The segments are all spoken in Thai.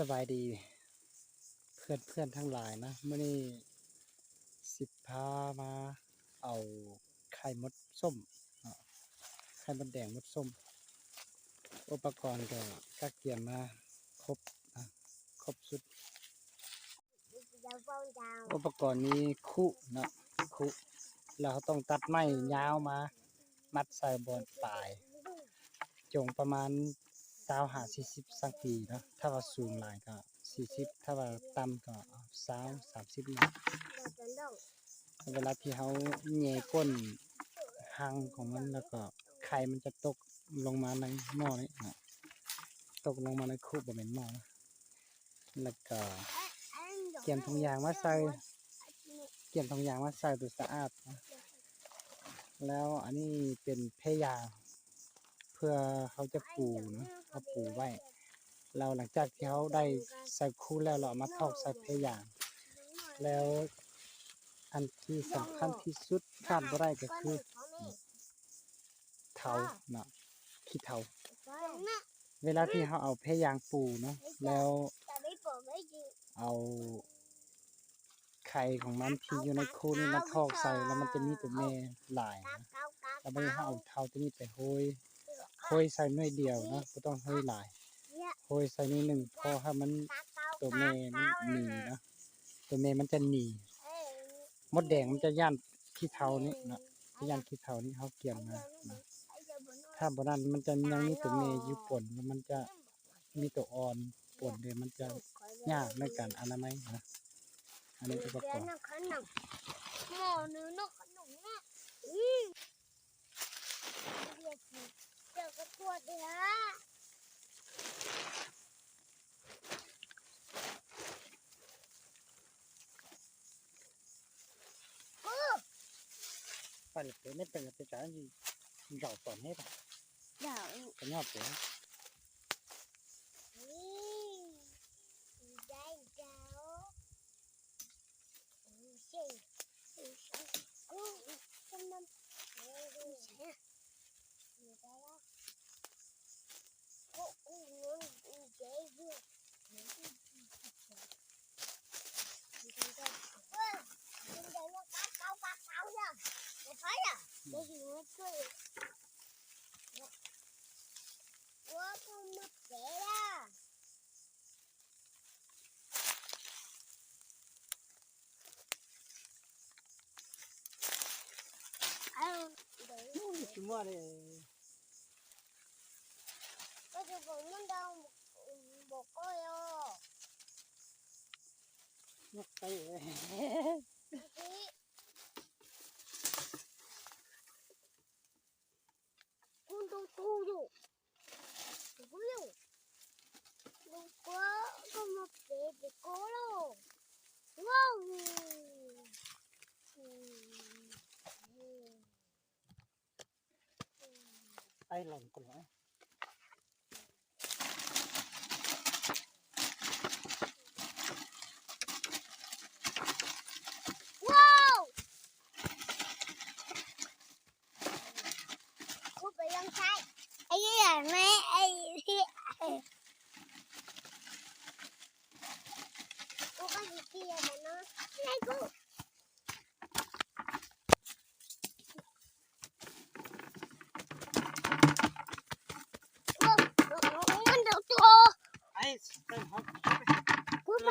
สบายดีเพื่อนเพื่อนทั้งหลายนะเมื่อนี้สิบพามาเอาไข่มดส้มไข่มดแดงมดส้ม อุปกรณ์ก็ก็เตรียมมาครบนะครบสุด อุปกรณ์มีคุนะคุแล้วเราต้องตัดไม้ยาวมา มัดใส่บนปลาย จงประมาณ สาวหาสี่สิบสักทีเนาะถ้าว่าสูงหลายก็สี่สิบถ้าว่าต่ำก็สาวสามสิบนะเวลาที่เขาแหย่ก้นหางของมันแล้วก็ไข่มันจะตกลงมาในหม้อนี้นะตกลงมาในคุบะเป็นหม้อนะแล้วก็เตรียมถุงยางมาใส่เตรียมถุงยางมาใส่ตัวสะอาดนะแล้วอันนี้เป็นเพยา เพื่อเขาจะปูนะ เขาปูไว้ เราหลังจากที่เขาได้ใส่คู่แล้วเราเอามาทอกใส่เพยาง แล้วอันที่สำคัญที่สุดขาดบ่ได้ก็คือเทาเนาะขี้เทาเวลาที่เขาเอาเพยางปูเนาะแล้วเอาไข่ของมันที่อยู่ในคูนี่มาทอกใส่แล้วมันจะมีตัวแม่หลายนะแล้วไม่ให้เอาเทาตัวนี้ไปโหย โหยใส่หน่วยเดียวนะก็ต้องโหยหลายโหยใส่นิดหนึ่งพอให้มันตัวแม่มันหนีนะตัวแม่มันจะหนีมดแดงมันจะย่านขี้เทานี่นะย่านขี้เทานี่เขาเกี่ยมมานะถ้าบ่นั้นมันจะยังมีตัวแม่อยู่ปนแล้วมันจะมีตัวอ่อนปนเดี๋ยวมันจะยากในการอนามัยนะอันนี้อุปกรณ์หมอนื้อนกขนมเนี่ย อืมเรียกสิเจอกระปวดเลยฮะ 주말에 그래서 먹는 다음 먹어요. 먹다니. tay lỏng của nó ว้าวกูไปยังใช้ไอ้ยี่ไหมไอ้ที่กูก็ยิเกียมันนะไอ้กูมันเดือดตัว ai tay hot กูไป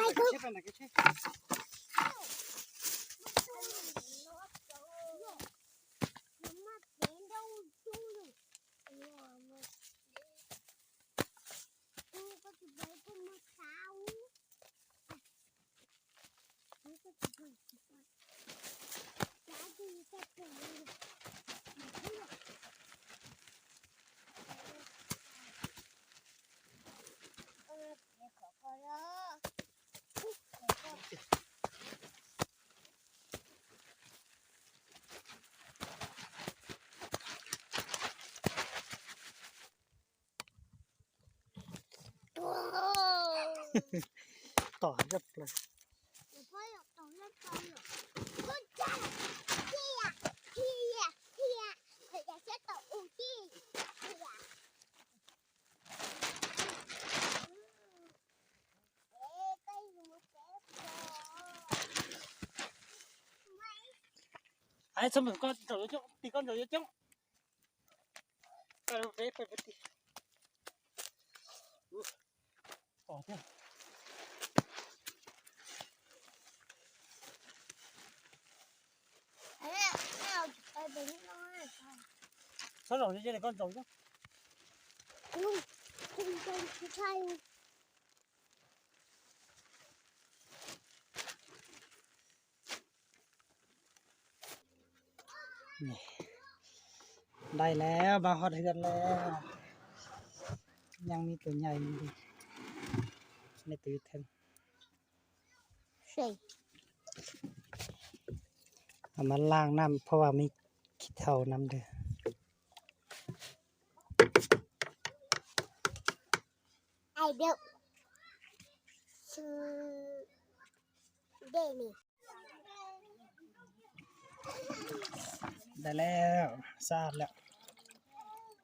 tỏ rất là ai, xong rồi con trở vô chỗ, thì con trở vô chỗ. Phải phải phải phải bỏ theo con rồng như ได้แล้วมาฮอดเฮือนแล้ว ยังมีตัวใหญ่อยู่ดิในตัวเท่งใช่เอามาล้างน้ำเพราะว่ามีขี้เถ้าน้ำเด้อ ไอเดียวชื่อเดนี่ได้แล้วสะอาดแล้ว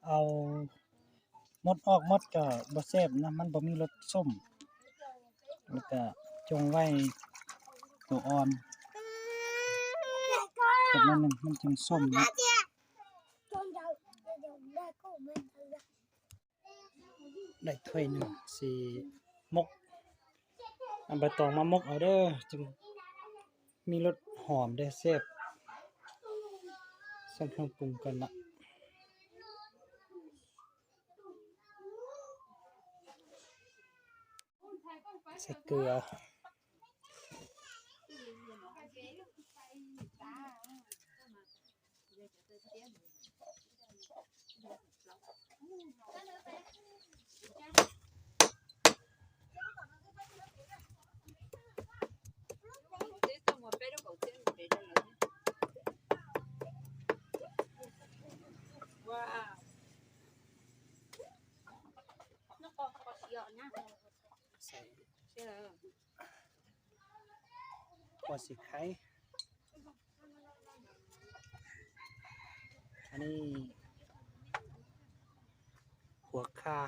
เอามดออกมดก็บ่แซ่บนะมันบ่มีรสส้มแล้วก็จงไว้ตัวอ่อนกับนั้นมันจึงส้มนะ ได้ถ้วยหนึ่งสีมกเอาใบตองมามกเอาเด้อจึงมีรสหอมได้อแซ่บใส่เครื่องปรุงกันละใส่เกลือ ใส่หัวสีไข่อันนี้หัวคา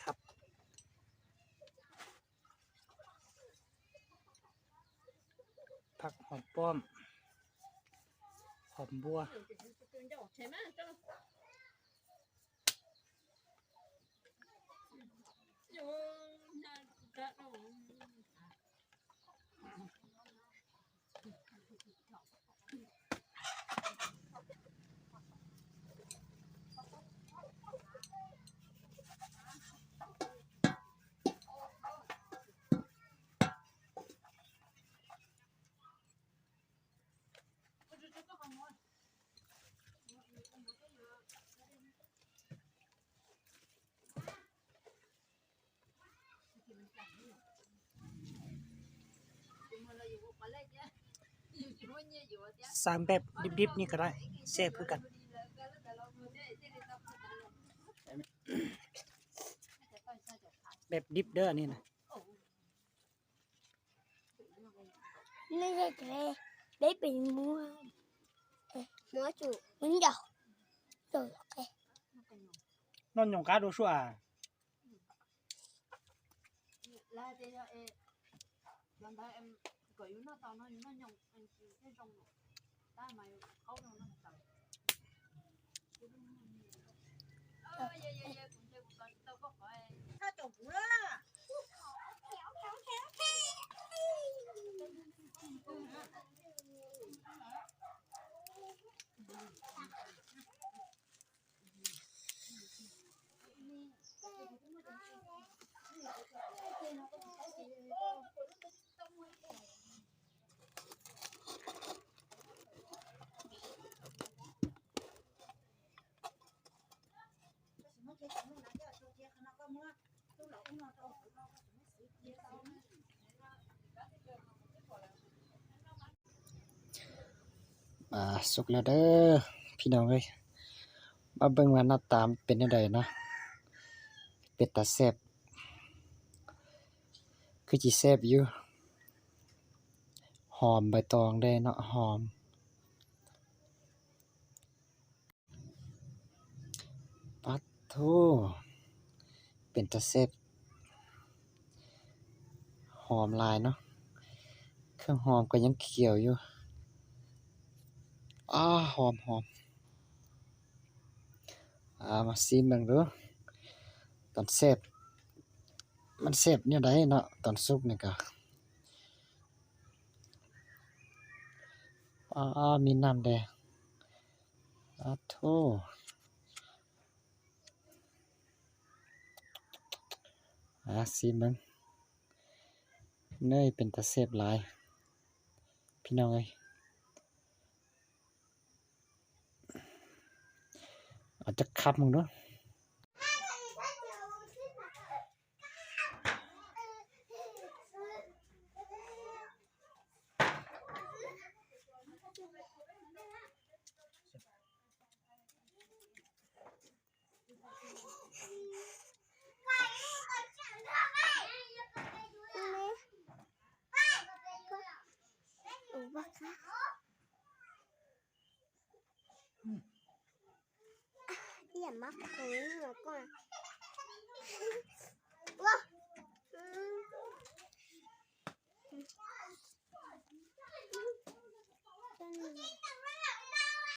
ทับ ผักหอมป้อมหอมบัว สามแบบดิบๆนี่ก็ได้แซ่บคือกันแบบดิบเด้อนี่นะนี่ก็จะได้เป็นมัวมัวจุมันเดียวตัวเอ๊ะนอนยองกาดูชัว là thế là em lần đó em gửi nó tao nó nó nhung anh chị cái trong 大麻有好多那。 อ่าสุกแล้วเด้อพี่น้องเอ้ยมาเบิ่งว่าหน้าตามเป็นจังไดเนะเป็ดตาแซบคือสิแซบอยู่หอมใบตองได้เนาะหอม ปัดโทเป็นตาแซบหอมลายเนาะเครื่องหอมก็ยังเขียวอยู่ ออ่าหอมหอมอ่ามาซีมเบิ่งดูตอนเสพมันเสพเนี่ยได้เนาะตอนสุกนี่ก็อ่ามีน้ำแดงอ่าโธ่อ่าซีมเบิ่งเนยเป็นตาเสพหลาย พี่น้องเอ้ย อาจจะคับมึงเนาะอ ย่ามาคุ